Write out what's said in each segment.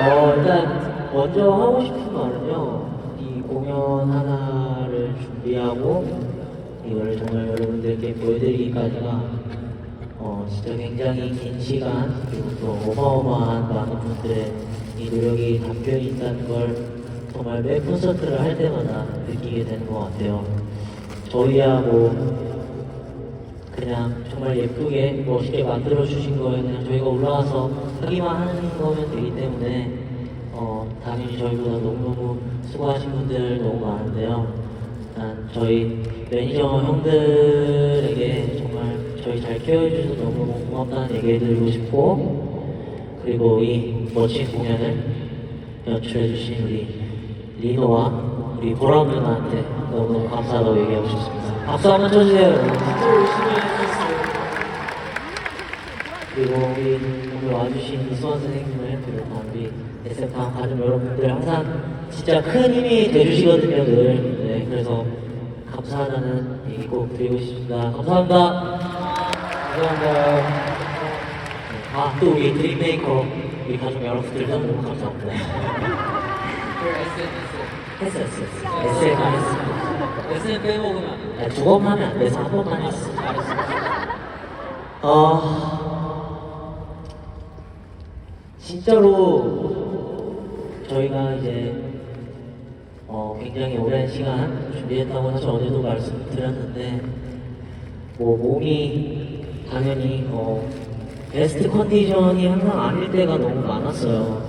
어, 일단 먼저 하고 싶은 말은요. 이 공연 하나를 준비하고 이걸 정말 여러분들께 보여드리기까지가 어, 진짜 굉장히 긴 시간 그리고 또 어마어마한 많은 분들의 이 노력이 담겨 있다는 걸 정말 매 콘서트를 할 때마다 느끼게 되는 것 같아요. 저희야 뭐 그냥 정말 예쁘게 멋있게 만들어 주신 거에 그냥 저희가 올라와서 하기만 하는 거면 되기 때문에 어 당연히 저희보다 너무너무 수고하신 분들 너무 많은데요. 일단 저희 매니저 형들에게 정말 저희 잘 케어해 주셔서 너무 고맙다는 얘기 해드리고 싶고 그리고 이 멋진 공연을 연출해 주신 우리 리노와 우리 보람 누나한테 너무너무 감사하다고 얘기하고 싶습니다. 박수 한번 쳐주세요. 여러분. 그리고 우리 오늘 와주신 이수환 선생님을 비롯한 우리 SF방 가족 여러분들 항상 진짜 큰 힘이 돼주시거든요 늘. 네, 그래서 감사하다는 얘기 꼭 드리고 싶습니다. 감사합니다. 감사합니다. 아, 또 우리 드림메이커 우리 가족 여러분들도 너무 감사합니다. 했어, 했어, 했어. SM만 했어. SM 빼먹으면. 야, 두 번만 하면 안 돼서 한 번만 했어. 어, 진짜로 저희가 이제 어, 굉장히 오랜 시간 준비했다고 사실 어제도 말씀드렸는데 뭐 몸이 당연히 어, 베스트 컨디션이 항상 아닐 때가 너무 많았어요.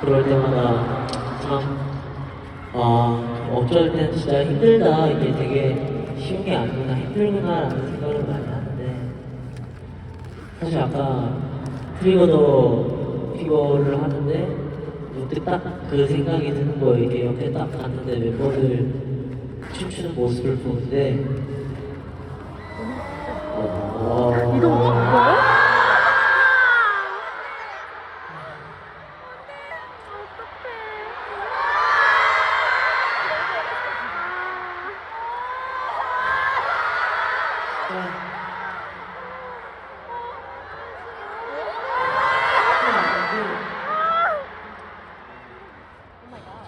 그럴 때마다 참 아, 어쩔 땐 진짜 힘들다. 이게 되게 쉬운 게 아니구나, 힘들구나라는 생각을 많이 하는데, 사실 아까 트리거더 피거를 하는데, 그때 딱그 생각이 드는 거예요. 이게 옆에 딱 갔는데 멤버들 춤추는 모습을 보는데, 어, 이거 뭐 거야?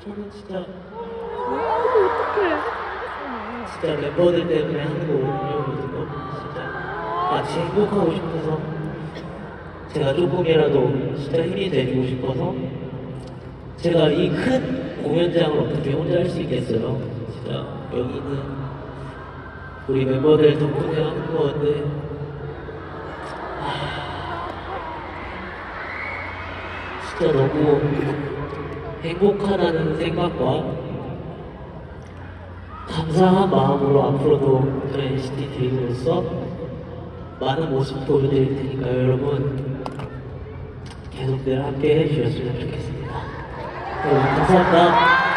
저는 진짜 어떡해. 진짜 멤버들 때문에 하는 거거든요. 진짜 같이 행복하고 싶어서 제가 조금이라도 진짜 힘이 돼주고 싶어서 제가 이 큰 공연장을 어떻게 혼자 할 수 있겠어요? 진짜 여기는 우리 멤버들 덕분에 하는 건데 아, 진짜 너무 행복하다는 생각과 감사한 마음으로 앞으로도 NCT 드림으로서 많은 모습 보여드릴 테니까요, 여러분. 계속 늘 함께 해주셨으면 좋겠습니다. 감사합니다.